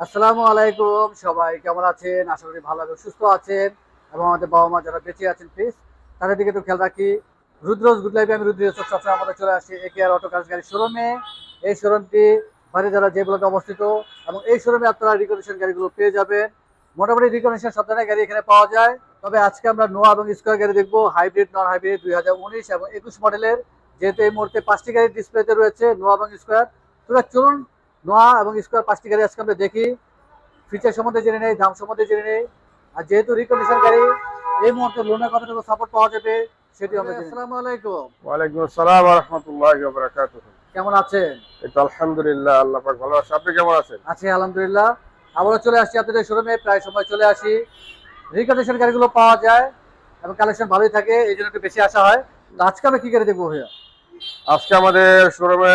আসসালামু আলাইকুম, সবাই কেমন আছেন? আশা করি ভালো এবং সুস্থ আছেন এবং আমাদের বাবা মা যারা বেঁচে আছেন প্লিজ তাদের দিকে একটু খেয়াল রাখি। রুদ্রজ গুড লাইফে আমি রুদ্র সবসময় আমাদের চলে আসি একে আর অটো কাজ গাড়ি শোরুমে এই শোরুমটি বাড়িধারা যে ব্লকে অবস্থিত এবং এই শোরুমে আপনারা রিকন্ডিশন গাড়িগুলো পেয়ে যাবেন। মোটামুটি রিকন্ডিশন সব ধরনের গাড়ি এখানে পাওয়া যায়। তবে আজকে আমরা নোয়া এবং স্কোয়ার গাড়ি দেখব হাইব্রিড নন হাইব্রিড দুই হাজার উনিশ এবং একুশ মডেলের যেহেতু এই মুহূর্তে পাঁচটি গাড়ি ডিসপ্লেতে রয়েছে নোয়া এবং স্কোয়ার তবে চলুন নোয়া এবং স্কোয়ার পাঁচটি গাড়ি আজকে আমরা দেখি। ফিচার সম্বন্ধে জেনে নেই দাম সম্বন্ধে জেনে নেই। আর যেহেতু রিকন্ডিশন গাড়ি এই মুহূর্তে লোনের কতটুকু সাপোর্ট পাওয়া যাবে সেটি আমরা জেনে আসসালামু আলাইকুম। ওয়ালাইকুম আসসালাম রহমতুল্লাহ বারাকাতুহ। কেমন আছেন? এই তো আলহামদুলিল্লাহ আল্লাহ পাক ভালো আছে। আপনি কেমন আছেন? আছি আলহামদুলিল্লাহ। আবারও চলে আসছি আপনাদের শোরুমে প্রায় সময় চলে আসি। রিকন্ডিশন গাড়িগুলো পাওয়া যায় এবং কালেকশন ভালোই থাকে এই জন্য একটু বেশি আসা হয়। তো আজকে আমরা কি গাড়ি দেখব ভাইয়া? আজকে আমাদের শোরুমে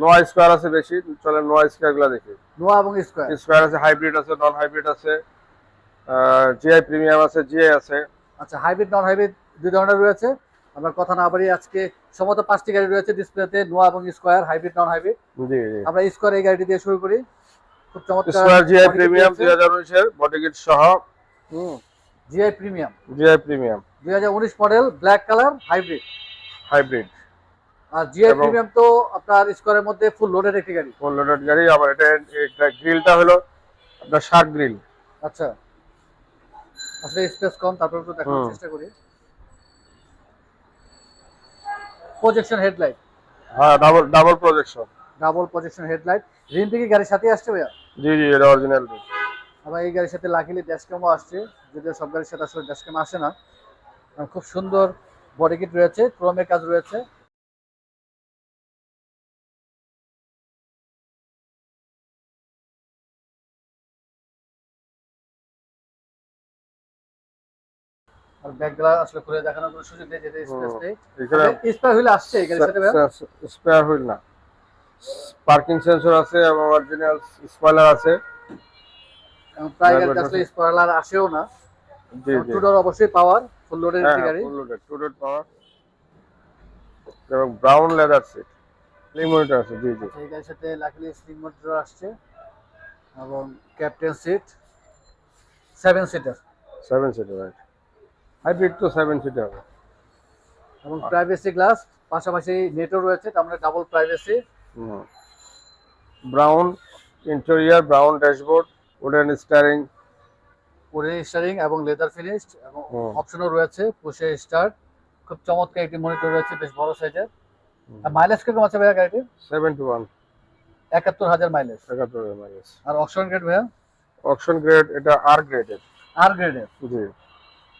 নোয়া স্কোয়ার আছে বেশি চলে নোয়া স্কোয়ারগুলা দেখি। নোয়া এবং স্কোয়ার? স্কোয়ার আছে হাইব্রিড আছে নন হাইব্রিড আছে জিআই প্রিমিয়াম আছে জিআই আছে। আচ্ছা হাইব্রিড নন হাইব্রিড দুই ধরনের রয়েছে। আমরা কথা না বাড়ি আজকে সম্ভবত পাঁচটি গাড়ি রয়েছে ডিসপ্লেতে নোয়া এবং স্কোয়ার হাইব্রিড নন হাইব্রিড। আমরা স্কোয়ার এই গাড়িটি দিয়ে শুরু করি। খুব চমৎকার স্কোয়ার জিআই প্রিমিয়াম দিয়েছে। দুই হাজার উনিশের বডি কিট সহ। GI premium. GI premium. দুই হাজার উনিশ model black colour hybrid hybrid আর জিআই প্রিমিয়াম তো আপনার স্কোয়ারের মধ্যে ফুল লোডের একটি গাড়ি। ফুল লোডেড গাড়ি আবার এটা এটা গ্রিলটা হলো আপনার শার্ট গ্রিল আচ্ছা। আসলে স্পেস কম তারপর একটু দেখানোর হুম। চেষ্টা করি। প্রজেকশন হেডলাইট হ্যাঁ double double projection double projection headlight rim থেকে গাড়ির সাথে আসছে ভাইয়া? জি জি এটা অরিজিনাল আবার এই গাড়ির সাথে লাকিলি ড্যাশক্যামও আসছে। যদিও সব গাড়ির সাথে আসলে ড্যাশক্যাম আসে না। খুব সুন্দর বডি কিট রয়েছে ক্রোমের কাজ রয়েছে। আর ব্যাগগুলা আসলে খুলে দেখানোর কোনো সুযোগ নেই যেতে স্পেস নেই। এখানে হুইল আসছে এই গাড়ির সাথে স্পেয়ার হুইল না। পার্কিং সেন্সর আছে এবং অরিজিনাল স্পয়লার আছে। প্রায় আসলে স্পয়লার আসেও না। টু ডোর অবশ্যই পাওয়ার ফুল লোডের একটি গাড়ি। ফুল লোডেড টু পাওয়ার এবং ব্রাউন লেদার সিট মনিটর আছে জি জি। এই গাড়ির সাথে লাকিলি স্লিং আসছে। এবং captain seat seven seater seven seater right hybrid তো সেভেন সিটার হবে। এবং প্রাইভেসি গ্লাস পাশাপাশি নেটও রয়েছে তার মানে double privacy brown interior brown dashboard wooden steering wooden steering এবং লেদার ফিনিশড এবং। অপশনও রয়েছে পুশে স্টার্ট খুব চমৎকার একটি মনিটর রয়েছে বেশ বড় সাইজের আর মাইলেজ কীরকম আছে ভাইয়া গাড়িটির? সেভেন্টি ওয়ান একাত্তর হাজার মাইলেজ একাত্তর মাইলেজ আর অপশন গ্রেড ভাইয়া? অপশন গ্রেড এটা আর গ্রেডের আর গ্রেডের জি।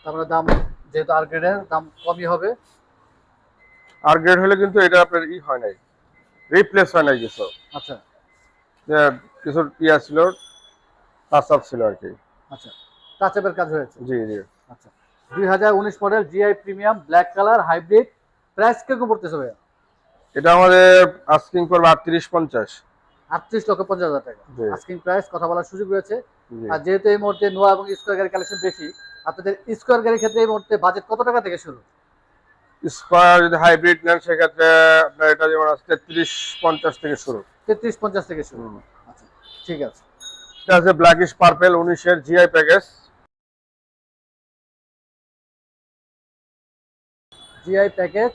তারপরে দাম যেহেতু আর গ্রেডের দাম কমই হবে। আর গ্রেড হলে কিন্তু এটা আপনার ই হয় নাই রিপ্লেস হয় নাই কিছু। আচ্ছা। যে কিছু ইয়া ছিল টাচ আপ ছিল আর কি। আচ্ছা টাচআপের কাজ হয়েছে। জি জি। আচ্ছা দুই হাজার উনিশ model GI premium black colour hybrid price কীরকম পড়তেছে ভাইয়া? এটা আমাদের আস্কিং করবে আটত্রিশ পঞ্চাশ। আটত্রিশ লক্ষ পঞ্চাশ হাজার টাকা। আস্কিং প্রাইস কথা বলার সুযোগ রয়েছে। আর যেহেতু এই মুহূর্তে নোয়া এবং স্কোয়ার গাড়ি কালেকশন বেশি আপনাদের স্কোয়ার গাড়ির ক্ষেত্রে এই মুহূর্তে বাজেট কত টাকা থেকে শুরু? স্কোয়ার যদি হাইব্রিড নেন সেক্ষেত্রে আপনার এটা যেমন আছে তেত্রিশ পঞ্চাশ থেকে শুরু। তেত্রিশ পঞ্চাশ থেকে শুরু। আচ্ছা ঠিক আছে। এটা আছে ব্ল্যাকিশ পার্পেল উনিশের GI package GI package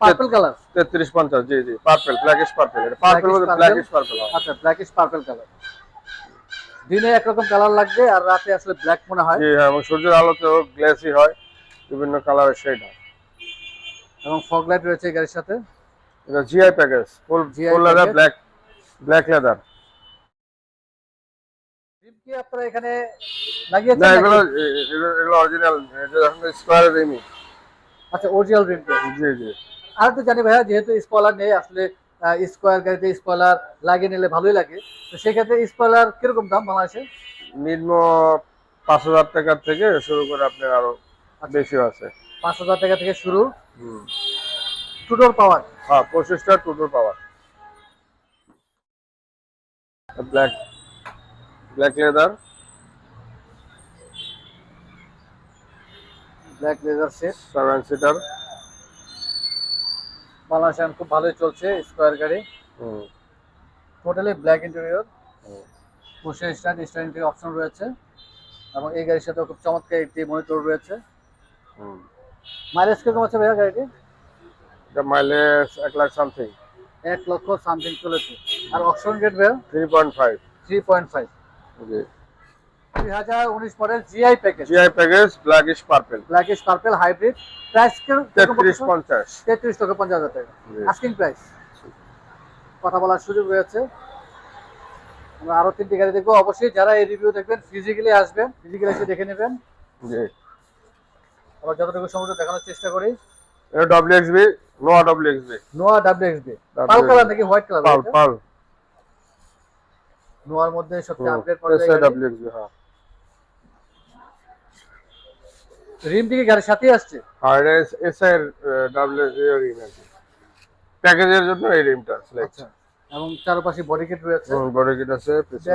purple colour তেত্রিশ পঞ্চাশ G G purple blackish purple এটা পার্পেল ব্ল্যাকিশ পার্পেল আচ্ছা ব্ল্যাকিশ পার্পল কালার দিনে একরকম কালার লাগবে আর রাতে আসলে ব্ল্যাক মনে হয়। জি হ্যাঁ এবং সূর্যের আলোতেও গ্লেসি হয় বিভিন্ন কালারের শেড হয়। এবং ফগ লাইট রয়েছে গাড়ির সাথে। এটা GI package full full leather black black leather rim কি আপনারা এখানে লাগিয়েছেন না এগুলো এগুলো- অরিজিনাল এটা এখন স্কোয়ার রিমি আচ্ছা অরিজিনাল রিম জি জি। আর তো জানি ভাইয়া যেহেতু স্পয়লার নেই আসলে স্কোয়ার গাড়িতে স্পয়লার লাগিয়ে নিলে ভালোই লাগে। তো সেক্ষেত্রে স্পয়লার কীরকম দাম বাংলাদেশে? নিম্ন পাঁচ হাজার টাকার থেকে শুরু করে আপনার আরও বেশি আছে। পাঁচ হাজার টাকা থেকে শুরু। টুডোর পাওয়ার হ্যাঁ পঁচিশটা two door power black black leather black leather set seven seater বাংলাদেশে খুব ভালোই চলছে স্কোয়ার গাড়ি। হুম। Totally black interior push starting থেকে অপশন রয়েছে। এবং এই গাড়ির সাথে খুব চমৎকার একটি মনিটর রয়েছে। হুম। মাইলেজ কীরকম আছে ভাইয়া গাড়িটি? এটা মাইলেজ এক লাখ সামথিং এক লক্ষ সামথিং চলেছে। আর অপশন গেট ভাইয়া? Three point five three point five G দুই হাজার উনিশ model GI package GI package blackish purple blackish purple hybrid price তেত্রিশ পঞ্চাশ। তেত্রিশ টাকা পঞ্চাশ হাজার টাকা। আস্কিং প্রাইস কথা বলার সুযোগ রয়েছে। আমরা আরও তিনটি গাড়ি দেখব। অবশ্যই যারা এই রিভিউ দেখবেন ফিজিক্যালি আসবেন ফিজিক্যালি এসে দেখে নেবেন। জি আমরা যতটুকু সময় দেখানোর চেষ্টা করি। এটা W X B Noah W X B Noah W X B WXB pearl colour নাকি হোয়াইট কালার পাল নোয়ার মধ্যে সবচেয়ে আপডেট মডেল ডব্লিউ হ্যাঁ। রিমটি কি গাড়ির সাথেই আসছে? আর এটা এসআই ডব্লিউ রিম কি প্যাকেজের জন্য এই রিমটা আচ্ছা। এবং চারপাশে বডি কিট রয়েছে। বড় কিট আছে পিছনে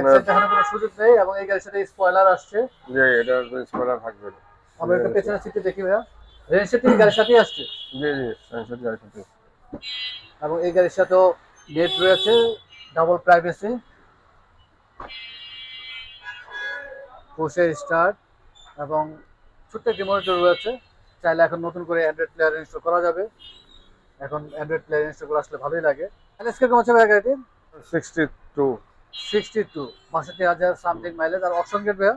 কোনো সুযোগ নেই এবং এই গাড়ির সাথে স্পয়লার আসছে। যে এটা স্পয়লার থাকবে আমরা একটা পেছনের সিটে দেখি ভাইয়া। রেঞ্জ সেটিং গাড়ির সাথেই আসছে। জি জি সেন্সর গাড়ির সাথে এবং এই গাড়ির সাথেও নেট রয়েছে ডাবল প্রাইভেসি পুষে স্টার্ট এবং ছোট্ট একটি মনিটর রয়েছে। চাইলে এখন নতুন করে অ্যান্ড্রয়েড প্লেয়ার ইনস্টল করা যাবে। এখন অ্যান্ড্রয়েড প্লেয়ার ইনস্টল করে আসলে ভালোই লাগে। মাইলেজ কীরকম আছে ভাইয়া গাড়িটির? সিক্সটি টু সিক্সটি টু বাষট্টি হাজার সামথিং মাইলেজ আর অপশন ভাইয়া?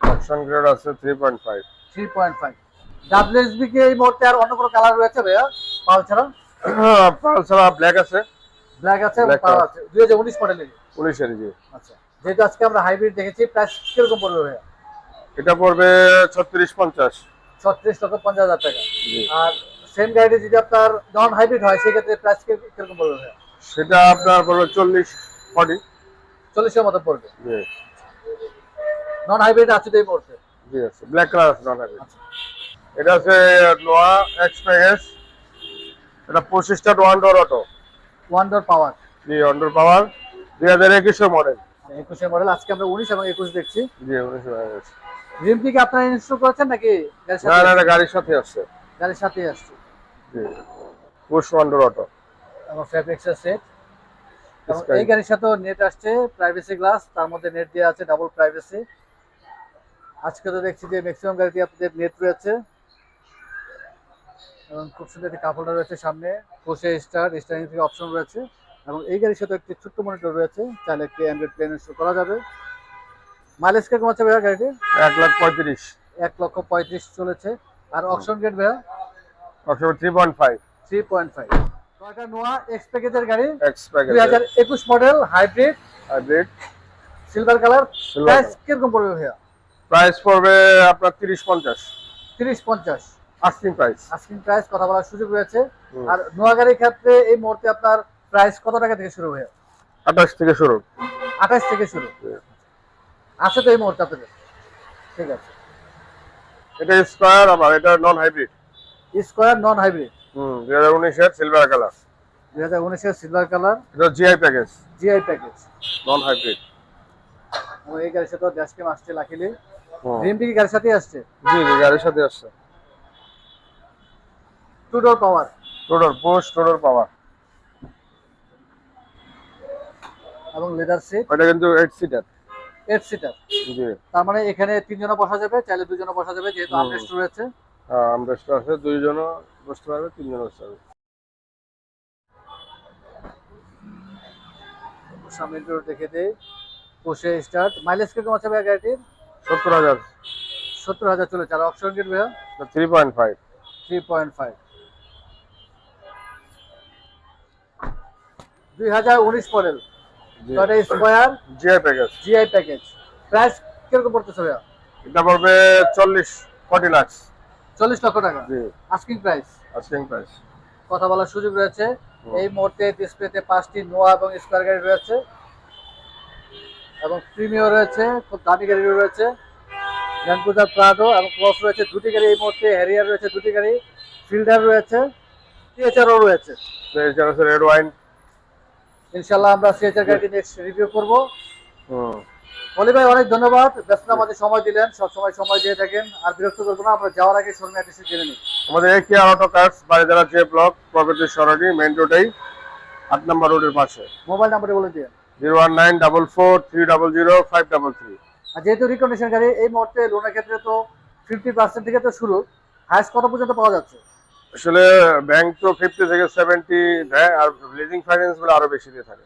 অপশন গ্রেড আছে three point five three point five W S B কে এই মুহূর্তে আর অন্য কোনো কালার রয়েছে ভাইয়া? পাল ছাড়া? পাল ছাড়া ব্ল্যাক আছে। ব্ল্যাক আছে পাল আছে। দুই হাজার উনিশ মডেলের উনিশের জি আচ্ছা যেহেতু আজকে আমরা হাইব্রিড দেখেছি প্রাইস কীরকম পড়বে ভাইয়া? এটা পড়বে ছত্রিশ পঞ্চাশ। ছত্রিশ লক্ষ পঞ্চাশ হাজার টাকা। আর সেম গাড়িটি যদি আপনার নন হাইব্রিড হয় সেক্ষেত্রে প্রাইস কীরকম পড়বে সেটা আপনার পড়বে চল্লিশ ফর্টি চল্লিশের মতো পড়বে। জি। নন হাইব্রিড আছে তো এই মুহূর্তে জি আছে। ব্ল্যাক কালার আছে নন হাইব্রিড আচ্ছা। এটা আছে নোয়া এক্সপ্রেস এটা পঁচিশটা one door auto one door power জি অন্ডার পাওয়ার দুই হাজার একুশের মডেল একুশের মডেল আজকে আমরা উনিশ এবং একুশ দেখছি। জি উনিশশো একুশ। রিমটি কি আপনারা ইনস্টল করেছেন নাকি? গাড়ির না না সাথে? গাড়ির সাথে আসছে। গাড়ির সাথেই আসছে। জি। Push one door auto. এবং ফ্যাব্রিক্সের সেট এই গাড়ির সাথেও নেট আসছে প্রাইভেসি গ্লাস তার মধ্যে নেট দেওয়া আছে ডাবল প্রাইভেসি আজকে তো দেখছি যে ম্যাক্সিমাম গাড়িতে আপনাদের নেট রয়েছে। এবং খুব সুন্দর একটি কাপড় রয়েছে সামনে কোষে স্টার স্টারিং থেকে অপশন রয়েছে। এবং এই গাড়ির সাথে একটি ছোট্ট মনিটর রয়েছে চাইলে একটি অ্যান্ড্রয়েড প্লেন ইনস্টল করা যাবে। মাইলেজ কীরকম আছে ভাইয়া গাড়িটি? এক লাখ পঁয়ত্রিশ। এক লক্ষ পঁয়ত্রিশ চলেছে। আর অপশন গেট ভাইয়া? October three point five three point five Toyota Noah X প্যাকেজের গাড়ি। এক্স প্যাকেজ দুই হাজার একুশ model hybrid hybrid silver colour price. কীরকম পড়বে ভাইয়া? প্রাইস পড়বে আপনার তিরিশ পঞ্চাশ। তিরিশ পঞ্চাশ। আস্কিং প্রাইস আস্কিং প্রাইস কথা বলার সুযোগ রয়েছে। আর নোয়া গাড়ির ক্ষেত্রে এই মুহূর্তে আপনার প্রাইস কত টাকা থেকে শুরু হয়ে আঠাশ থেকে শুরু। আঠাশ থেকে শুরু। আছে তো এই মুহূর্তে আপনাদের। ঠিক আছে। এটা স্কোয়ার আবার এটা non hybrid Esquire non hybrid হুম দুই হাজার উনিশের সিলভার কালার দুই হাজার উনিশের সিলভার কালার এটা GI package GI package non hybrid এবং এই গাড়ির সাথে ক্যাম আসছে লাকিলি রিমটি কি গাড়ির সাথেই আসছে? জি জি গাড়ির সাথে আসছে। Two door power total post total power এবং লেদার সিট ওটা কিন্তু এইট সিটার এইট সিটার তার মানে এখানে তিনজনে বসা যাবে চাইলে দুজনে বসা যাবে যেহেতু। আমরেস্ট রয়েছে। আমরেস্ট আছে দুইজনও বসতে পারবে তিনজন বসতে পারবে। সামনে দেখে দেই পোষে স্টার্ট মাইলেজ কীরকম আছে ভাইয়া গাড়িটির? সত্তর হাজার। সত্তর হাজার চলেছে। আর অপশন গেট ভাইয়া? Three point five three point five দুই হাজার উনিশ model Toyota Esquire GI package GI package price কীরকম পড়তেছে ভাইয়া? এটা পড়বে চল্লিশ ফর্টি লাক্স চল্লিশ লক্ষ টাকা। জি। আস্কিং প্রাইস আস্কিং প্রাইস কথা বলার সুযোগ রয়েছে। এই মুহূর্তে ডিসপ্লেতে পাঁচটি নোয়া এবং স্কোয়ার গাড়ি রয়েছে। এবং প্রিমিও রয়েছে খুব দামি গাড়ি রয়েছে। ল্যান্ডক্রুজার প্রাডো এবং ক্রস রয়েছে দুটি গাড়ি। এই মুহূর্তে হ্যারিয়ার রয়েছে দুটি গাড়ি। ফিল্ডার রয়েছে। সিএচআরও রয়েছে। রেড ওয়াইন ইনশাল্লাহ আমরা সিএচআর গাড়িটি নেক্সট রিভিউ করব। অলি ভাই অনেক ধন্যবাদ। ব্যস্ত আমাদের সময় দিলেন। সব সময় সময় দিয়ে থাকেন। আর বিরক্ত করব না আমরা যাওয়ার আগে শোরুমে অ্যাড্রেস জেনে নিই। আমাদের একে অটো কার্স বাড়িদারা যে ব্লক প্রগতি সরণি মেন রোডেই আট নম্বর রোডের পাশে। মোবাইল নাম্বারটি বলে দিয়ে zero one nine double four three double zero five double three. আর যেহেতু রিকন্ডিশন গাড়ি এই মুহূর্তে লোনের ক্ষেত্রে তো ফিফটি পার্সেন্ট থেকে তো শুরু। হাইস্ট কত পর্যন্ত পাওয়া যাচ্ছে? আসলে ব্যাংক তো ফিফটি থেকে সেভেন্টি দেয় আর লিজিং ফাইন্যান্সগুলো আরও বেশি দিয়ে থাকে।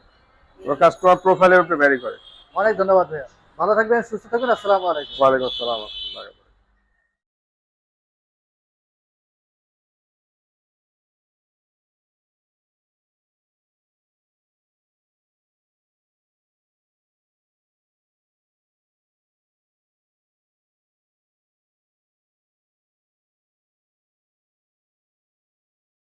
কাস্টমার প্রোফাইলের উপরে ভ্যারি করে। অনেক ধন্যবাদ ভাইয়া। ভালো থাকবেন সুস্থ থাকবেন আসসালামু আলাইকুম। ওয়ালাইকুম আসসালাম